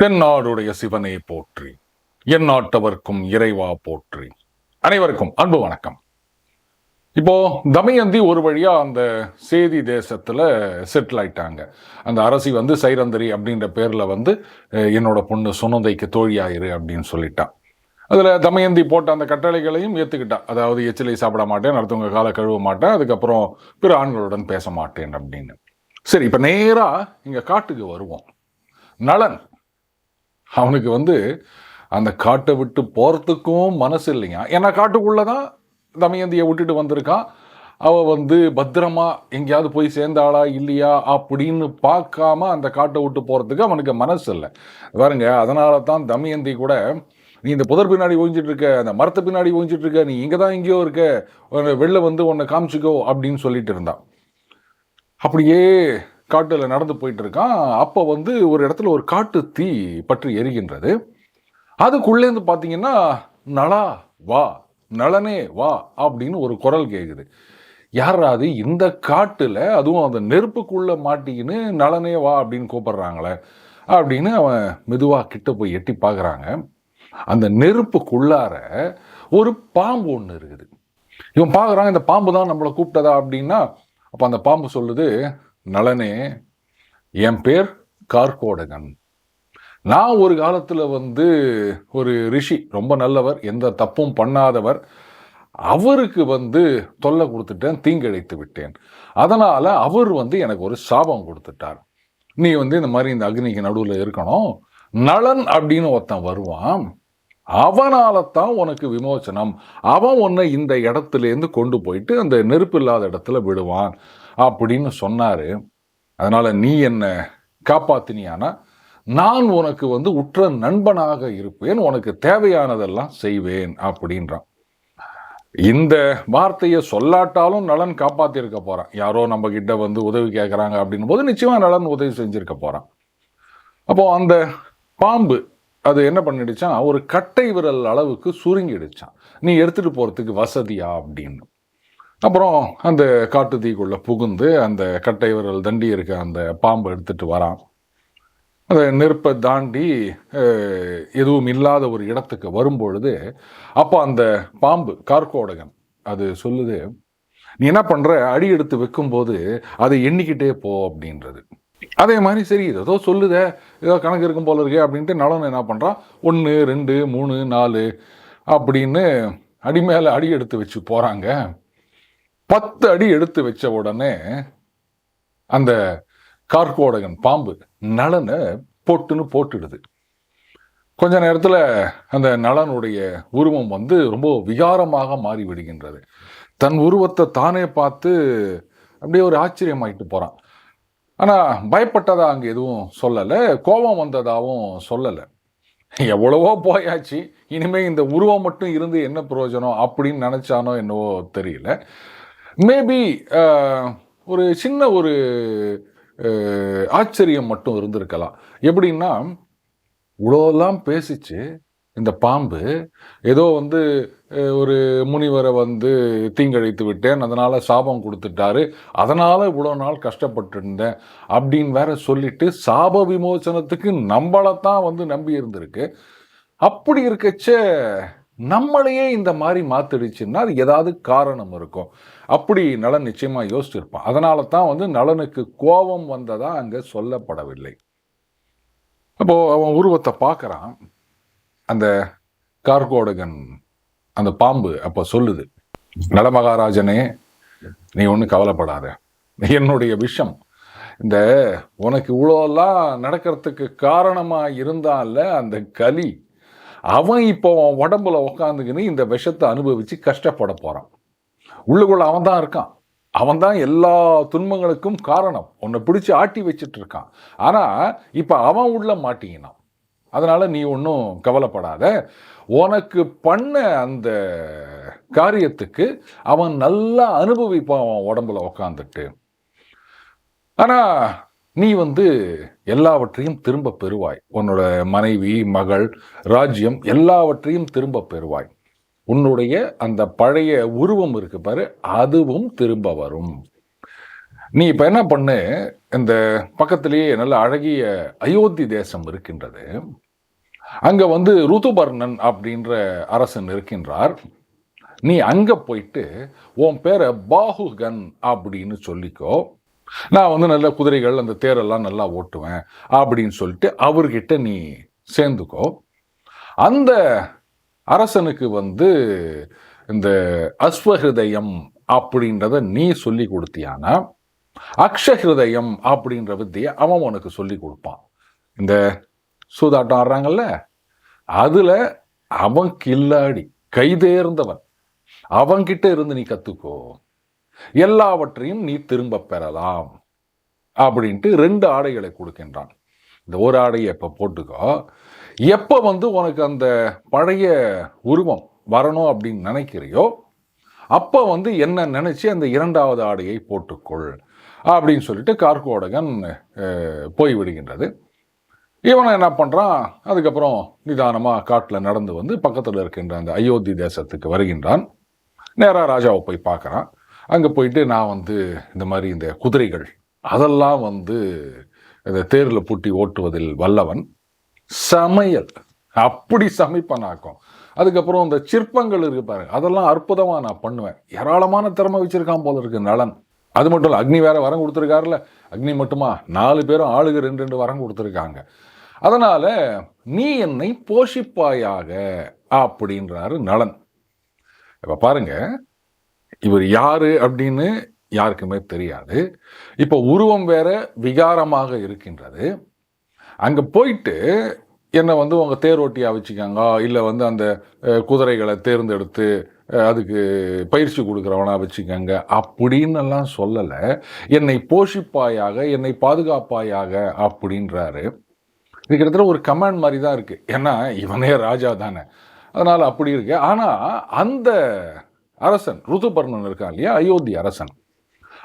தென்னாடுடைய சிவனை போற்றி என் நாட்டவர்க்கும் இறைவா போற்றி. அனைவருக்கும் அன்பு வணக்கம். இப்போ தமயந்தி ஒரு வழியா அந்த சேதி தேசத்துல செட்டில் ஆயிட்டாங்க. அந்த அரசி வந்து சைரந்தரி அப்படின்ற பேர்ல வந்து என்னோட பொண்ணு சுனந்தைக்கு தோழியாயிரு அப்படின்னு சொல்லிட்டான். அதில் தமயந்தி போட்ட அந்த கட்டளைகளையும் ஏற்றுக்கிட்டான் அதாவது எச்சிலை சாப்பிட மாட்டேன் அடுத்தவங்க காலை கழுவ மாட்டேன் அதுக்கப்புறம் பிற ஆண்களுடன் பேச மாட்டேன் அப்படின்னு. சரி இப்போ நேராக இங்கே காட்டுக்கு வருவோம். நலன். அவனுக்கு வந்து அந்த காட்டை விட்டு போகிறதுக்கும் மனசு இல்லைங்க. ஏன்னா காட்டுக்குள்ளே தான் தமயந்தியை விட்டுட்டு வந்திருக்கான். அவள் வந்து பத்திரமா எங்கேயாவது போய் சேர்ந்தாளா இல்லையா அப்படின்னு பார்க்காம அந்த காட்டை விட்டு போகிறதுக்கு அவனுக்கு மனசு இல்லை. பாருங்க அதனால தான் தமயந்தி கூட நீ இந்த புதர் பின்னாடி ஓய்ஞ்சிட்டு இருக்க அந்த மரத்து பின்னாடி ஓய்ஞ்சிட்டு இருக்க நீ இங்கே தான் எங்கேயோ இருக்க வெளில வந்து உன்னை காமிச்சிக்கோ அப்படின்னு சொல்லிட்டு இருந்தான். அப்படியே காட்டில் நடந்து போயிட்டு இருக்கான். அப்போ வந்து ஒரு இடத்துல ஒரு காட்டு தீ பற்றி எரிகின்றது. அதுக்குள்ளேருந்து பார்த்தீங்கன்னா நலா வா நளனே வா அப்படின்னு ஒரு குரல் கேட்குது யாராவது இந்த காட்டில் அதுவும் அந்த நெருப்புக்குள்ளே மாட்டிக்கின்னு நலனே வா அப்படின்னு கூப்பிட்றாங்களே அப்படின்னு அவன் மெதுவாக கிட்ட போய் எட்டி பார்க்குறாங்க அந்த நெருப்புக்குள்ளார ஒரு பாம்பு ஒன்று இருக்குது. இவன் பார்க்குறாங்க இந்த பாம்பு தான் நம்மளை கூப்பிட்டதா? அப்படின்னா அப்போ அந்த பாம்பு சொல்லுது நளனே என் பேர் கார்கோடகன். நான் ஒரு காலத்தில் வந்து ஒரு ரிஷி ரொம்ப நல்லவர் எந்த தப்பும் பண்ணாதவர். அவருக்கு வந்து தொல்லை கொடுத்துட்டேன் தீங்கிழைத்து விட்டேன். அதனால் அவர் வந்து எனக்கு ஒரு சாபம் கொடுத்துட்டார். நீ வந்து இந்த மாதிரி இந்த அக்னிக்கு நடுவில் இருக்கணும். நளன் அப்படின்னு ஒருத்தன் வருவான். அவனால தான் உனக்கு விமோசனம். அவன் உன்னை இந்த இடத்துலேருந்து கொண்டு போயிட்டு அந்த நெருப்பு இல்லாத இடத்துல விடுவான். அப்படின்னு சொன்னார். அதனால் நீ என்னை காப்பாத்தினியானா? நான் உனக்கு வந்து உற்ற நண்பனாக இருப்பேன். உனக்கு தேவையானதெல்லாம் செய்வேன் அப்படின்றான். இந்த வார்த்தையை சொல்லாட்டாலும் நலன் காப்பாத்திருக்க போகிறான் யாரோ நம்ம கிட்ட வந்து உதவி கேட்குறாங்க அப்படின்னும் போது நிச்சயமாக நலன் உதவி செஞ்சுருக்க போகிறான் அப்போது அந்த பாம்பு அது என்ன பண்ணிடுச்சான்? ஒரு கட்டை விரல் அளவுக்கு சுருங்கிடுச்சான். நீ எடுத்துகிட்டு போகிறதுக்கு வசதியா அப்படின்னு. அப்புறம் அந்த காட்டு தீக்குள்ளே புகுந்து அந்த கட்டை விரல் தண்டி இருக்க அந்த பாம்பை எடுத்துட்டு வரான். அந்த நெருப்பை தாண்டி எதுவும் இல்லாத ஒரு இடத்துக்கு வரும்பொழுது அப்போ அந்த பாம்பு கார்கோடகன் அது சொல்லுது நீ என்ன பண்ணுற அடி எடுத்து வைக்கும்போது அதை எண்ணிக்கிட்டே போ அப்படின்றது. அதே மாதிரி சரி இது ஏதோ சொல்லுதே ஏதோ கணக்கு இருக்கும் போல இருக்கே அப்படின்ட்டு நலன் என்ன பண்ணுறான் ஒன்று ரெண்டு மூணு நாலு அப்படின்னு அடி மேலே அடி எடுத்து வச்சு போகிறாங்க பத்து அடி எடுத்து வச்ச உடனே அந்த கார்கோடகன் பாம்பு நலனை போட்டுன்னு போட்டுடுது. கொஞ்ச நேரத்தில் அந்த நலனுடைய உருவம் வந்து ரொம்ப விகாரமாக மாறி விடுகின்றது தன் உருவத்தை தானே பார்த்து அப்படியே ஒரு ஆச்சரியமாயிட்டு போகிறான் ஆனால் பயப்பட்டதா அங்கே எதுவும் சொல்லலை கோபம் வந்ததாகவும் சொல்லலை. எவ்வளவோ போயாச்சு இனிமேல் இந்த உருவம் மட்டும் இருந்து என்ன பிரயோஜனம் அப்படின்னு நினச்சானோ என்னவோ தெரியல. மேபி uh, ஒரு சின்ன ஒரு uh, ஆச்சரியம் மட்டும் இருந்திருக்கலாம். எப்படின்னா இவ்வளோலாம் பேசிச்சு இந்த பாம்பு ஏதோ வந்து ஒரு முனிவரை வந்து தீங்கழித்து விட்டேன் அதனால் சாபம் கொடுத்துட்டாரு அதனால் இவ்வளோ நாள் கஷ்டப்பட்டு இருந்தேன் அப்படின்னு வேற சொல்லிட்டு சாப விமோசனத்துக்கு நம்மளை தான் வந்து நம்பி இருந்திருக்கு அப்படி இருக்கச்சே நம்மளையே இந்த மாதிரி மாத்திடுச்சுன்னா அது ஏதாவது காரணம் இருக்கும். அப்படி நலன் நிச்சயமாக யோசிச்சிருப்பான். அதனால தான் வந்து நலனுக்கு கோபம் வந்ததா அங்கே சொல்லப்படவில்லை. அப்போது அவன் உருவத்தை பார்க்குறான். அந்த கார்கோடகன் அந்த பாம்பு அப்போ சொல்லுது நலமகாராஜனே நீ ஒன்றும் கவலைப்படாத. என்னுடைய விஷம் இந்த உனக்கு இவ்வளோலாம் நடக்கிறதுக்கு காரணமாக இருந்தால அந்த கலி அவன் இப்போ அவன் உடம்புல உக்காந்துக்கின்னு இந்த விஷத்தை அனுபவித்து கஷ்டப்பட போகிறான் உள்ளுக்குள்ள அவன் தான் இருக்கான். அவன் தான் எல்லா துன்பங்களுக்கும் காரணம். உன்னை பிடிச்சி ஆட்டி வச்சுட்டு இருக்கான். ஆனால் இப்போ அவன் உள்ள மாட்டிக்கினான். அதனால் நீ ஒன்றும் கவலைப்படாத. உனக்கு பண்ண அந்த காரியத்துக்கு அவன் நல்லா அனுபவிப்பான் அவன் உடம்புல உக்காந்துட்டு. ஆனால் நீ வந்து எல்லாவற்றையும் திரும்ப பெறுவாய். உன்னோட மனைவி மகள் ராஜ்யம் எல்லாவற்றையும் திரும்ப பெறுவாய். உன்னுடைய அந்த பழைய உருவம் இருக்கு பாரு அதுவும் திரும்ப வரும். நீ இப்போ என்ன பண்ணு? இந்த பக்கத்திலேயே நல்ல அழகிய அயோத்தி தேசம் இருக்கின்றது. அங்கே வந்து ருதுபர்ணன் அப்படின்ற அரசன் இருக்கின்றார். நீ அங்கே போயிட்டு உன் பேரை பாகுகன் அப்படின்னு சொல்லிக்கோ. நான் வந்து நல்ல குதிரைகள் அந்த தேரெல்லாம் நல்லா ஓட்டுவேன் அப்படின்னு சொல்லிட்டு அவர்கிட்ட நீ சேர்ந்துக்கோ. அந்த அரசனுக்கு வந்து இந்த அஸ்வஹிருதயம் அப்படின்றத நீ சொல்லி கொடுத்தியானா? அக்ஷஹிருதயம் அப்படின்ற வித்தியை அவன் உனக்கு சொல்லி கொடுப்பான். இந்த சூதாட்டம் ஆடுறாங்கல்ல அதில் அவன் கில்லாடி கைதேர்ந்தவன். அவன்கிட்ட இருந்து நீ கற்றுக்கோ எல்லாவற்றையும் நீ திரும்ப பெறலாம் அப்படின்ட்டு ரெண்டு ஆடைகளை கொடுக்கின்றான். இந்த ஒரு ஆடையை இப்போ போட்டுக்கோ. எப்போ வந்து உனக்கு அந்த பழைய உருவம் வரணும் அப்படின்னு நினைக்கிறியோ அப்போ வந்து என்ன நினச்சி அந்த இரண்டாவது ஆடையை போட்டுக்கொள் அப்படின்னு சொல்லிட்டு கார்கோடகன் போய்விடுகின்றது போய் விடுகின்றது. இவனை என்ன பண்ணுறான் அதுக்கப்புறம் நிதானமாக காட்டில் நடந்து வந்து பக்கத்தில் இருக்கின்ற அந்த அயோத்தி தேசத்துக்கு வருகின்றான். நேராக ராஜாவை போய் பார்க்குறான். அங்கே போயிட்டு நான் வந்து இந்த மாதிரி இந்த குதிரைகள் அதெல்லாம் வந்து இந்த தேரில் பூட்டி ஓட்டுவதில் வல்லவன். சமையல். அப்படி சமைப்பனாக்கும் அதுக்கப்புறம் இந்த சிற்பங்கள் இருக்கு பாருங்க. அதெல்லாம் அற்புதமாக நான் பண்ணுவேன். ஏராளமான திறமை வச்சிருக்கான் போல இருக்கு நலன். அது மட்டும் இல்லை அக்னி வேற வரம் கொடுத்துருக்காருல்ல. அக்னி மட்டுமா? நாலு பேரும் ஆளுக ரெண்டு ரெண்டு வரம் கொடுத்துருக்காங்க. அதனால் நீ என்னை போஷிப்பாயாக அப்படின்றாரு நலன். இப்போ பாருங்கள் இவர் யாரு அப்படின்னு யாருக்குமே தெரியாது. இப்போ உருவம் வேற விகாரமாக இருக்கின்றது. அங்கே போயிட்டு என்னை வந்து உங்கள் தேரோட்டியாக வச்சுக்காங்க இல்லை வந்து அந்த குதிரைகளை தேர்ந்தெடுத்து அதுக்கு பயிற்சி கொடுக்குறவனா வச்சுக்கோங்க அப்படின்னு எல்லாம் சொல்லலை. என்னை போஷிப்பாயாக என்னை பாதுகாப்பாயாக அப்படின்றாரு. இது கிட்டத்தட்ட ஒரு கமாண்ட் மாதிரி தான் இருக்குது ஏன்னா இவனே ராஜா தானே. அதனால் அப்படி இருக்கு. ஆனால் அந்த அரசன் ருதுபர்ணன் இருக்கான் இல்லையா? அயோத்தி அரசன்.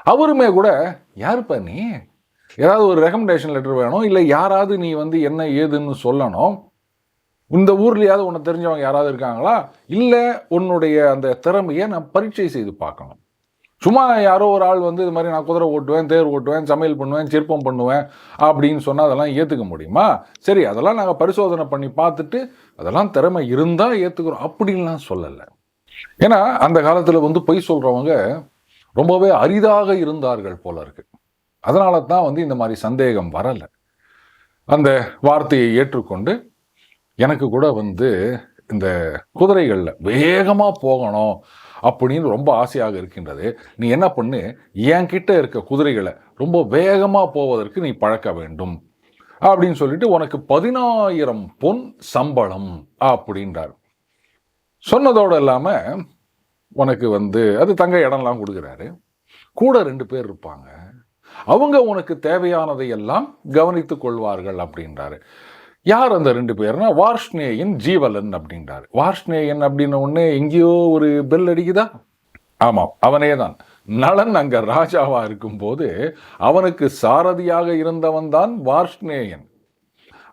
அவருமே கூட யாருப்பா நீ? ஏதாவது ஒரு ரெக்கமெண்டேஷன் லெட்டர் வேணும்? இல்லை யாராவது நீ வந்து என்ன ஏதுன்னு சொல்லணும்? இந்த ஊர்லேயாவது உன்னை தெரிஞ்சவங்க யாராவது இருக்காங்களா? இல்லை உன்னுடைய அந்த திறமையை நான் பரீட்சை செய்து பார்க்கணும். சும்மா யாரோ ஒரு ஆள் வந்து இது மாதிரி நான் குதிரை ஓட்டுவேன் தேர் ஓட்டுவேன் சமையல் பண்ணுவேன் சிற்பம் பண்ணுவேன் அப்படின்னு சொன்னால் அதெல்லாம் ஏற்றுக்க முடியுமா? சரி அதெல்லாம் நாங்கள் பரிசோதனை பண்ணி பார்த்துட்டு அதெல்லாம் திறமை இருந்தால் ஏற்றுக்கிறோம் அப்படின்லாம் சொல்லலை. ஏன்னா அந்த காலத்தில் வந்து பொய் சொல்கிறவங்க ரொம்பவே அரிதாக இருந்தார்கள் போல இருக்கு. அதனால தான் வந்து இந்த மாதிரி சந்தேகம் வரலை. அந்த வார்த்தையை ஏற்றுக்கொண்டு எனக்கு கூட வந்து இந்த குதிரைகளில் வேகமாக போகணும் அப்படின்னு ரொம்ப ஆசையாக இருக்கின்றது. நீ என்ன பண்ணு? என்கிட்ட இருக்க குதிரைகளை ரொம்ப வேகமாக போவதற்கு நீ பழக்க வேண்டும். அப்படின்னு சொல்லிட்டு உனக்கு பதினாயிரம் பொன் சம்பளம் அப்படின்றார். சொன்னதோடு இல்லாமல் உனக்கு வந்து அது தங்க இடம்லாம் கொடுக்குறாரு. கூட ரெண்டு பேர் இருப்பாங்க. அவங்க உனக்கு தேவையானதை எல்லாம் கவனித்துக் கொள்வார்கள் அப்படின்றாரு. யார் அந்த ரெண்டு பேர்னா? வார்ஷ்ணேயன் ஜீவலன் அப்படின்றாரு. வார்ஷ்ணேயன் அப்படின்ன உடனே எங்கேயோ ஒரு பெல் அடிக்குதா? ஆமாம் அவனே தான் நளன் அங்கே ராஜாவாக இருக்கும்போது அவனுக்கு சாரதியாக இருந்தவன் தான் வார்ஷ்ணேயன்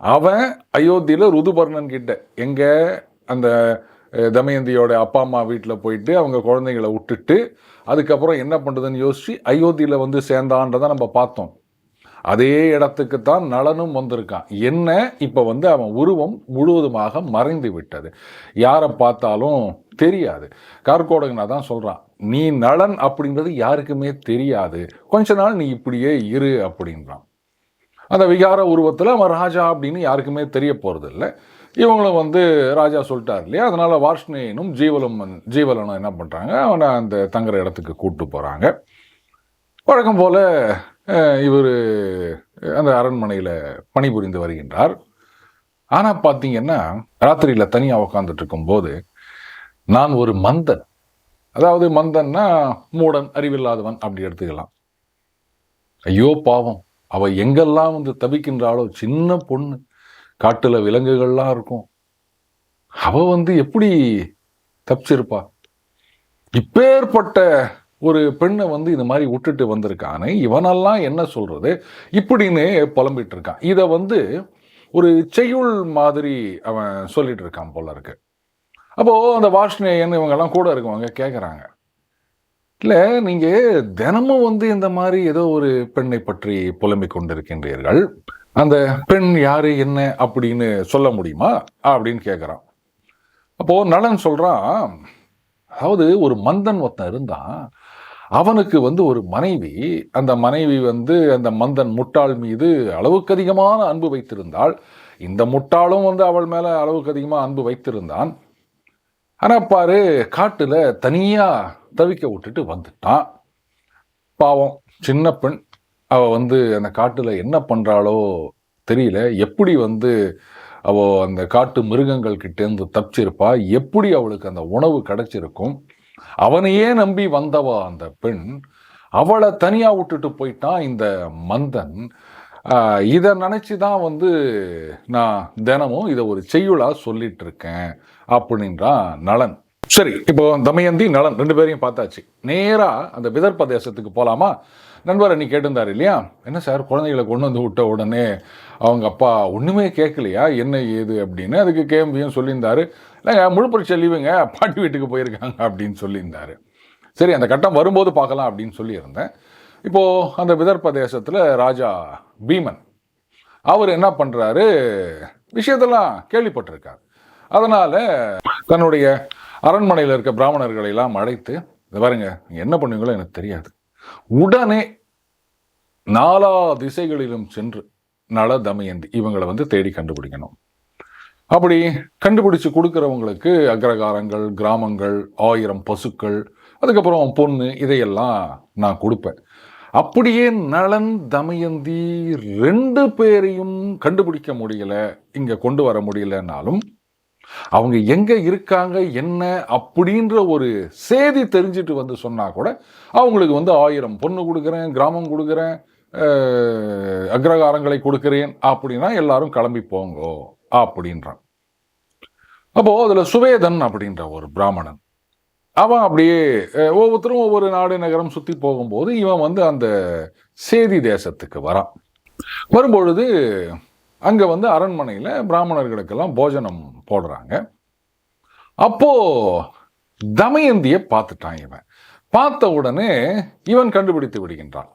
அவன் அயோத்தியில் ருதுபர்ணன் கிட்ட எங்கே அந்த தமயந்தியோட அப்பா அம்மா வீட்டில் போயிட்டு அவங்க குழந்தைங்களை விட்டுட்டு அதுக்கப்புறம் என்ன பண்ணுறதுன்னு யோசித்து அயோத்தியில் வந்து சேர்ந்தான்றதை நம்ம பார்த்தோம். அதே இடத்துக்கு தான் நலனும் வந்திருக்கான். என்ன? இப்போ வந்து அவன் உருவம் முழுவதுமாக மறைந்து விட்டது. யாரை பார்த்தாலும் தெரியாது. கார்கோடகனா தான் சொல்கிறான் நீ நலன் அப்படின்றது யாருக்குமே தெரியாது. கொஞ்ச நாள் நீ இப்படியே இரு அப்படின்றான். அந்த விகார உருவத்தில் அவன் ராஜா அப்படின்னு யாருக்குமே தெரிய போகிறது இல்லை இவங்களும் வந்து ராஜா சொல்லிட்டார் இல்லையா? அதனால் வார்ஷ்ணேயனும் ஜீவலும் ஜீவலனும் என்ன பண்ணுறாங்க அவனை அந்த தங்குற இடத்துக்கு கூப்பிட்டு போகிறாங்க வழக்கம் போல இவர் அந்த அரண்மனையில் பணிபுரிந்து வருகின்றார். ஆனால் பார்த்தீங்கன்னா ராத்திரியில் தனியாக உட்காந்துட்டு இருக்கும்போது நான் ஒரு மந்தன். அதாவது மந்தன்னா மூடன் அறிவில்லாதவன் அப்படி எடுத்துக்கலாம். ஐயோ பாவம். அவள் எங்கெல்லாம் வந்து தவிக்கின்றாளோ சின்ன பொண்ணு. காட்டில் விலங்குகள்லாம் இருக்கும். அவள் வந்து எப்படி தப்பிச்சிருப்பா? இப்பேற்பட்ட ஒரு பெண்ணை வந்து இந்த மாதிரி விட்டுட்டு வந்திருக்கானே இவனெல்லாம் என்ன சொல்கிறது இப்படின்னு புலம்பிட்டு இருக்கான் இதை வந்து ஒரு செய்யுள் மாதிரி அவன் சொல்லிட்டு இருக்கான் போல இருக்கு. அப்போ அந்த வாஷ்னேயன் இவங்கெல்லாம் கூட இருக்கவங்க கேட்குறாங்க இல்லை நீங்கள் தினமும் வந்து இந்த மாதிரி ஏதோ ஒரு பெண்ணை பற்றி புலம்பிக் கொண்டிருக்கின்றீர்கள். அந்த பெண் யார் என்ன அப்படின்னு சொல்ல முடியுமா? அப்படின்னு கேட்குறான் அப்போது நலன் சொல்கிறான் அதாவது ஒரு மந்தன் ஒருத்தன் இருந்தான். அவனுக்கு வந்து ஒரு மனைவி அந்த மனைவி வந்து அந்த மந்தன் முட்டாள் மீது அளவுக்கு அதிகமான அன்பு வைத்திருந்தாள். இந்த முட்டாளும் வந்து அவள் மேலே அளவுக்கு அதிகமாக அன்பு வைத்திருந்தான். ஆனால் பாரு காட்டில் தனியாக தவிக்க விட்டுட்டு வந்துட்டான். பாவம் சின்ன பெண். அவள் வந்து அந்த காட்டில் என்ன பண்ணுறாளோ தெரியல. எப்படி வந்து அவ அந்த காட்டு மிருகங்கள் கிட்டேருந்து தப்பிச்சிருப்பா? எப்படி அவளுக்கு அந்த உணவு கிடைச்சிருக்கும்? அவனையே நம்பி வந்தவா அந்த பெண்? அவளை தனியாக விட்டுட்டு போயிட்டான் இந்த மந்தன். இதை நினச்சி தான் வந்து நான் தினமும் இதை ஒரு செய்யுளாக சொல்லிகிட்ருக்கேன் இருக்கேன் அப்படின்றான் நலன் சரி இப்போ தமயந்தி நலன் ரெண்டு பேரையும் பார்த்தாச்சு. நேராக அந்த விதர்ப்ப தேசத்துக்கு போகலாமா நண்பர் நீ கேட்டிருந்தார் இல்லையா? என்ன சார் குழந்தைகளை கொண்டு வந்து விட்ட உடனே அவங்க அப்பா ஒன்றுமே கேட்கலையா? என்ன ஏது அப்படின்னு அதுக்கு கேம்பியும் சொல்லியிருந்தாரு. இல்லைங்க முழுப்பரிச்சை லீவுங்க பாட்டி வீட்டுக்கு போயிருக்காங்க அப்படின்னு சொல்லியிருந்தாரு. சரி அந்த கட்டம் வரும்போது பார்க்கலாம் அப்படின்னு சொல்லியிருந்தேன். இப்போது அந்த விதர்ப்ப தேசத்தில் ராஜா பீமன் அவர் என்ன பண்ணுறாரு விஷயத்தெல்லாம் கேள்விப்பட்டிருக்கார். அதனால் தன்னுடைய அரண்மனையில் இருக்க பிராமணர்களை எல்லாம் அழைத்து "இதை பாருங்க நீங்கள் என்ன பண்ணுவீங்களோ எனக்கு தெரியாது. உடனே நாலா திசைகளிலும் சென்று நல தமயந்தி இவங்களை வந்து தேடி கண்டுபிடிக்கணும். அப்படி கண்டுபிடிச்சு கொடுக்குறவங்களுக்கு அக்ரகாரங்கள் கிராமங்கள் ஆயிரம் பசுக்கள் அதுக்கப்புறம் பொண்ணு இதையெல்லாம் நான் கொடுப்பேன். அப்படியே நலன் தமயந்தி ரெண்டு பேரையும் கண்டுபிடிக்க முடியல இங்கே கொண்டு வர முடியலனாலும் அவங்க எங்கே இருக்காங்க என்ன அப்படின்ற ஒரு செய்தி தெரிஞ்சிட்டு வந்து சொன்னால் கூட அவங்களுக்கு வந்து ஆயிரம் பொண்ணு கொடுக்குறேன் கிராமம் கொடுக்குறேன் அக்ரகாரங்களை கொடுக்குறேன் அப்படின்னா எல்லாரும் கிளம்பி போங்கோ அப்படின்றான். அப்போது அதில் சுவேதன் அப்படின்ற ஒரு பிராமணன் அவன் அப்படியே ஒவ்வொருத்தரும் ஒவ்வொரு நாடு நகரம் சுற்றி போகும்போது இவன் வந்து அந்த சேதி தேசத்துக்கு வரான். வரும்பொழுது அங்கே வந்து அரண்மனையில் பிராமணர்களுக்கெல்லாம் போஜனம் போடுறாங்க. அப்போது தமயந்தியை பார்த்துட்டான் இவன். பார்த்த உடனே இவன் கண்டுபிடித்து விடுகின்றான்.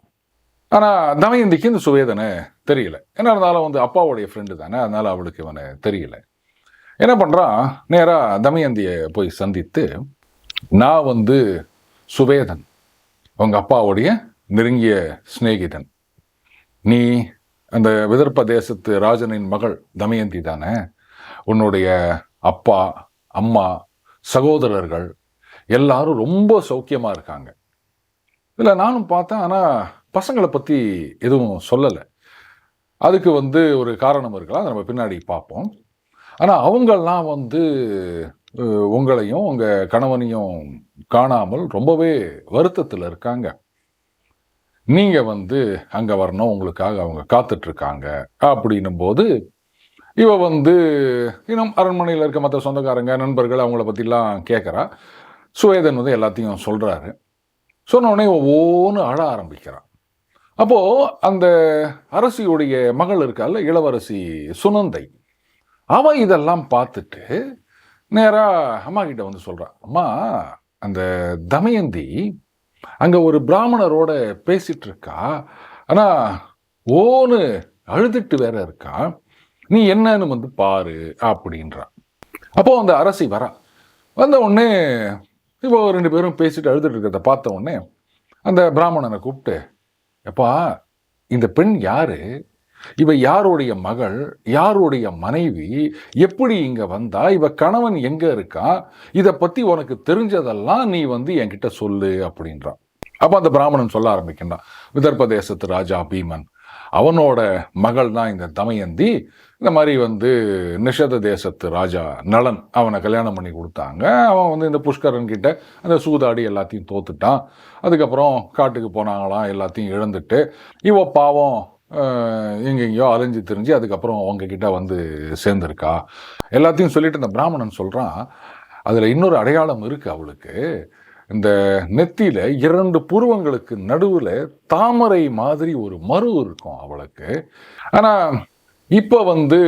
ஆனால் தமயந்திக்கு இந்த சுவேதனை தெரியல. என்ன இருந்தாலும் வந்து அப்பாவுடைய ஃப்ரெண்டு தானே அதனால் அவளுக்கு இவனை தெரியல. என்ன பண்ணுறான் நேராக தமயந்தியை போய் சந்தித்து நான் வந்து சுவேதன் உங்கள் அப்பாவுடைய நெருங்கிய சிநேகிதன். நீ அந்த விதர்ப்ப தேசத்து ராஜனின் மகள் தமயந்தி தானே? உன்னுடைய அப்பா அம்மா சகோதரர்கள் எல்லாரும் ரொம்ப சௌக்கியமாக இருக்காங்க. இதில் நானும் பார்த்தேன். ஆனால் பசங்களை பற்றி எதுவும் சொல்லலை. அதுக்கு வந்து ஒரு காரணம் இருக்கலாம். அதை நம்ம பின்னாடி பார்ப்போம். ஆனால் அவங்கெல்லாம் வந்து உங்களையும் உங்கள் கணவனையும் காணாமல் ரொம்பவே வருத்தத்தில் இருக்காங்க. நீங்கள் வந்து அங்கே வரணும் உங்களுக்காக அவங்க காத்துட்ருக்காங்க அப்படின்னும் போது இவ வந்து இன்னும் அரண்மனையில் இருக்க மற்ற சொந்தக்காரங்க நண்பர்கள் அவங்கள பற்றிலாம் கேட்குறா சுவேதன் வந்து எல்லாத்தையும் சொல்கிறாரு சொன்னோடனே ஒவ்வொன்று அழ ஆரம்பிக்கிறான் அப்போது அந்த அரசியுடைய மகள் இருக்கால இளவரசி சுனந்தை அவன் இதெல்லாம் பார்த்துட்டு நேராக அம்மா கிட்ட வந்து சொல்கிறான் அம்மா அந்த தமயந்தி அங்கே ஒரு பிராமணரோட பேசிகிட்டு இருக்கா ஆனால் ஓன்னு அழுதுட்டு வேற இருக்கா நீ என்னன்னு வந்து பாரு அப்படின்றான் அப்போது அந்த அரசி வரா. வந்த உடனே இப்போ ரெண்டு பேரும் பேசிட்டு அழுதுட்டு இருக்கிறத பார்த்த உடனே அந்த பிராமணனை கூப்பிட்டு எப்பா இந்த பெண் யாரு? இவ யாருடைய மகள் யாருடைய மனைவி எப்படி இங்கே வந்தா இவ கணவன் எங்கே இருக்கா இதை பற்றி உனக்கு தெரிஞ்சதெல்லாம் நீ வந்து என்கிட்ட சொல்லு அப்படின்றான். அப்போ அந்த பிராமணன் சொல்ல ஆரம்பிக்கின்றான் விதர்ப்ப தேசத்து ராஜா பீமன் அவனோட மகள் தான் இந்த தமயந்தி இந்த மாதிரி வந்து நிஷத தேசத்து ராஜா நலன் அவனை கல்யாணம் பண்ணி கொடுத்தாங்க அவன் வந்து இந்த புஷ்கரன் கிட்ட அந்த சூதாடி எல்லாத்தையும் தோத்துட்டான் அதுக்கப்புறம் காட்டுக்கு போனாங்களாம் எல்லாத்தையும் இழந்துட்டு இவ பாவம் எங்கெங்கேயோ அலைஞ்சு திரிஞ்சு அதுக்கப்புறம் அவங்கக்கிட்ட வந்து சேர்ந்துருக்கா. எல்லாத்தையும் சொல்லிட்டு இந்த பிராமணன் சொல்கிறான் அதில் இன்னொரு அடையாளம் இருக்குது அவளுக்கு. இந்த நெத்தியில் இரண்டு புருவங்களுக்கு நடுவில் தாமரை மாதிரி ஒரு மறு இருக்கும் அவளுக்கு. ஆனால் இப்போ வந்து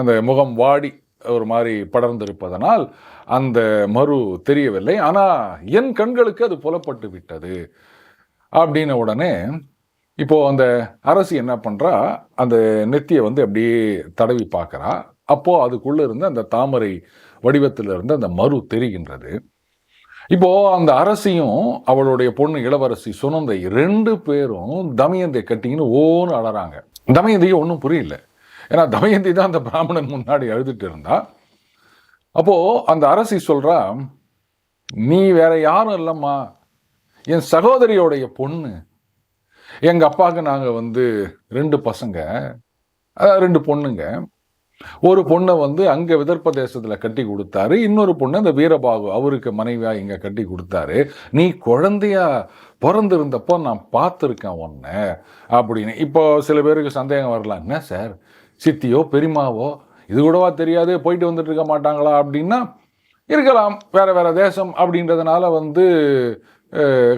அந்த முகம் வாடி ஒரு மாதிரி படர்ந்திருப்பதனால் அந்த மறு தெரியவில்லை. ஆனால் என் கண்களுக்கு அது புலப்பட்டு விட்டது. அப்படின்ன உடனே இப்போது அந்த அரசு என்ன பண்ணுறா அந்த நெத்தியை வந்து அப்படியே தடவி பார்க்குறா. அப்போது அதுக்குள்ளே இருந்து அந்த தாமரை வடிவத்தில் இருந்து அந்த மறு தெரிகின்றது. இப்போது அந்த அரசியும் அவளுடைய பொண்ணு இளவரசி சுனந்தை ரெண்டு பேரும் தமயந்தை கட்டிங்கன்னு ஓன்னு அழறாங்க தமயந்திக்கு ஒன்றும் புரியல. ஏன்னா தமயந்தி தான் அந்த பிராமணன் முன்னாடி எழுதிட்டு இருந்தா. அப்போது அந்த அரசி சொல்கிறா நீ வேற யாரும் இல்லைம்மா. என் சகோதரியோடைய பொண்ணு எங்கள் அப்பாவுக்கு நாங்கள் வந்து ரெண்டு பசங்க ரெண்டு பொண்ணுங்க. ஒரு பொண்ணை வந்து அங்கே விதர்ப்ப தேசத்தில் கட்டி கொடுத்தாரு. இன்னொரு பொண்ணு அந்த வீரபாகு அவருக்கு மனைவியாக இங்கே கட்டி கொடுத்தாரு. நீ குழந்தையா பிறந்திருந்தப்போ நான் பார்த்துருக்கேன் ஒன்று அப்படின்னு. இப்போ சில பேருக்கு சந்தேகம் வரலாம். என்ன சார்? சித்தியோ பெரியமாவோ இது கூடவா தெரியாது? போயிட்டு வந்துட்டு இருக்க மாட்டாங்களா? அப்படின்னா இருக்கலாம். வேறு வேறு தேசம் அப்படின்றதுனால வந்து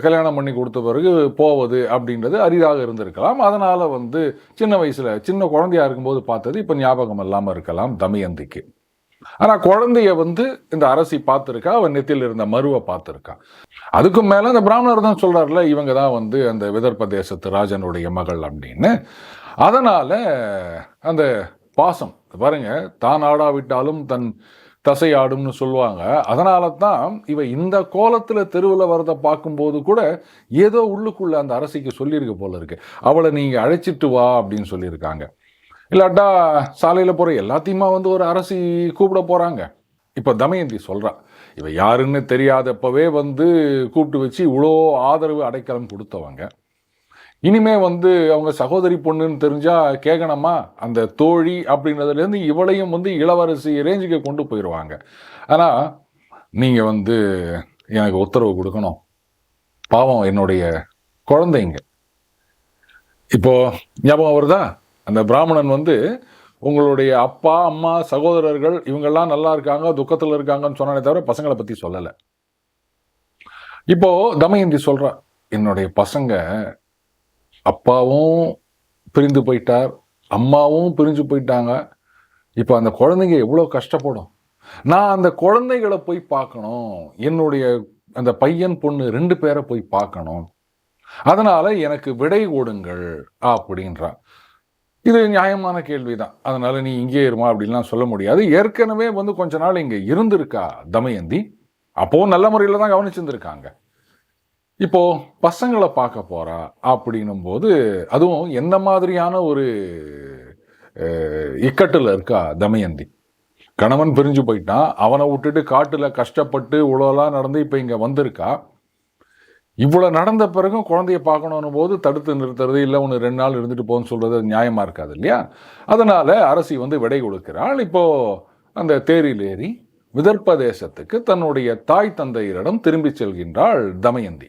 கல்யாணம் பண்ணி கொடுத்த பிறகு போவது அப்படின்றது அரிதாக இருந்திருக்கலாம். அதனால் வந்து சின்ன வயசில் சின்ன குழந்தையா இருக்கும்போது பார்த்தது இப்போ ஞாபகம் இல்லாமல் இருக்கலாம் தமயந்திக்கு. ஆனால் குழந்தைய வந்து இந்த அரசி பார்த்துருக்கா? அவன் நெத்தியில் இருந்த மருவை பார்த்துருக்கா? அதுக்கும் மேலே அந்த பிராமணர் தான் சொல்கிறார்ல இவங்க தான் வந்து அந்த விதர்ப தேசத்து ராஜனுடைய மகள் அப்படின்னு. அதனால் அந்த பாசம் பாருங்க தான் ஆடாவிட்டாலும் தன் தசை ஆடும்னு சொல்லுவாங்க. அதனால தான் இவ இந்த கோலத்தில் தெருவில் வரதை பார்க்கும்போது கூட ஏதோ உள்ளுக்குள்ளே அந்த அரசிக்கு சொல்லியிருக்க போல இருக்கு. அவளை நீங்கள் அழைச்சிட்டு வா அப்படின்னு சொல்லியிருக்காங்க. இல்லாட்டா சாலையில் போகிற எல்லாத்தையுமா வந்து ஒரு அரசி கூப்பிட போகிறாங்க இப்போ தமயந்தி சொல்கிறா இவ யாருன்னு தெரியாதப்பவே வந்து கூப்பிட்டு வச்சு இவ்வளோ ஆதரவு அடைக்கலம் கொடுத்தவங்க. இனிமே வந்து அவங்க சகோதரி பொண்ணுன்னு தெரிஞ்சா கேட்கணுமா அந்த தோழி அப்படின்றதுலேருந்து இவளையும் வந்து இளவரசி ரேஞ்சுக்கு கொண்டு போயிடுவாங்க ஆனால் நீங்கள் வந்து எனக்கு உத்தரவு கொடுக்கணும். பாவம் என்னுடைய குழந்தைங்க. இப்போ ஞாபகம் வருதா? அந்த பிராமணன் வந்து உங்களுடைய அப்பா அம்மா சகோதரர்கள் இவங்கெல்லாம் நல்லா இருக்காங்க துக்கத்தில் இருக்காங்கன்னு சொன்னானே தவிர பசங்களை பற்றி சொல்லலை. இப்போது தமயந்தி சொல்கிறான் என்னுடைய பசங்க அப்பாவும் பிரிந்து போயிட்டார். அம்மாவும் பிரிஞ்சு போயிட்டாங்க. இப்போ அந்த குழந்தைங்க எவ்வளோ கஷ்டப்படும். நான் அந்த குழந்தைகளை போய் பார்க்கணும். என்னுடைய அந்த பையன் பொண்ணு ரெண்டு பேரை போய் பார்க்கணும். அதனால் எனக்கு விடை கொடுங்கள் அப்படின்றான். இது நியாயமான கேள்விதான். அதனால் நீ இங்கே இருமா அப்படின்லாம் சொல்ல முடியாது. ஏற்கனவே வந்து கொஞ்ச நாள் இங்கே இருந்திருக்கா தமயந்தி? அப்போவும் நல்ல முறையில் தான் கவனிச்சிருந்துருக்காங்க. இப்போ பசங்களை பார்க்க போறா அப்படின்னும் போது அதுவும் எந்த மாதிரியான ஒரு இக்கட்டில் இருக்கா தமயந்தி? கணவன் பிரிஞ்சு போயிட்டான் அவனை விட்டுட்டு காட்டில் கஷ்டப்பட்டு இவ்வளோலாம் நடந்து இப்போ இங்கே வந்திருக்கா? இவ்வளோ நடந்த பிறகும் குழந்தைய பார்க்கணும் போது தடுத்து நிறுத்துறது இல்லை ஒன்று ரெண்டு நாள் இருந்துட்டு போகணும்னு சொல்கிறது நியாயமாக இருக்காது இல்லையா? அதனால் அரசி வந்து விடை கொடுக்கிறாள். இப்போது அந்த தேரில் ஏறி விதர்ப்ப தேசத்துக்கு தன்னுடைய தாய் தந்தையரிடம் திரும்பி செல்கின்றாள் தமயந்தி.